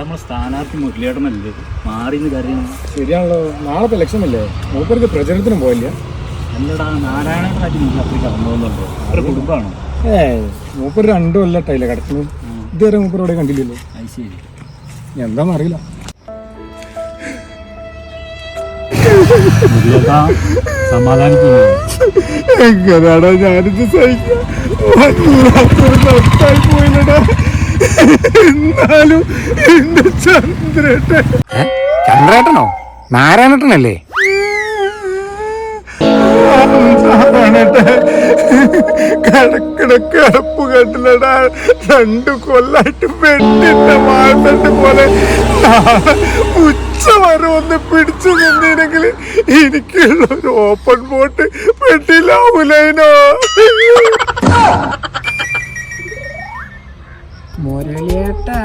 നമ്മളെ സ്ഥാനാർത്ഥി മുരളിയേട്ടനല്ലേ? മാറി എന്ന് കാര്യം ശരിയാണല്ലോ. നാളത്തെ ഇലക്ഷൻ അല്ലേ? മൂപ്പർക്ക് പ്രചരണത്തിനും പോയില്ല. അല്ലടാ നാരായണനായിട്ട് നീ അത്രയ്ക്ക് അമ്മന്നുണ്ടോ ഒരു കുടുംബമാണ് ഏ മൂപ്പർ രണ്ടു കൊല്ലട്ടായില്ല കിടക്കുന്നു ഇതുവരെ മൂപ്പരോടെ കണ്ടില്ലല്ലോ. അത് ശരി. എന്താണെന്ന് അറിയില്ല. സമാധാനിക്കുന്നു എങ്ങനെയാണോ ഞാനിത് സഹിക്കാം പോയില്ലടാ എന്നാലും എന്റെ ചന്ദ്രേട്ടൻ. ചന്ദ്രേട്ടനോ? നാരായണേട്ടനല്ലേ? കിടക്കണ കിടപ്പ് കണ്ടില്ലടാ രണ്ടു കൊല്ലായിട്ട് വെട്ടിന്റെ മാസണ്ട് പോലെ ഉച്ച വരെ ഒന്ന് പിടിച്ചു നിന്നില്ലെങ്കിൽ എനിക്കുള്ള ഒരു ഓപ്പൺ ബോട്ട് പെട്ടിലാവൂലേനോ മുരളിയേട്ടാ.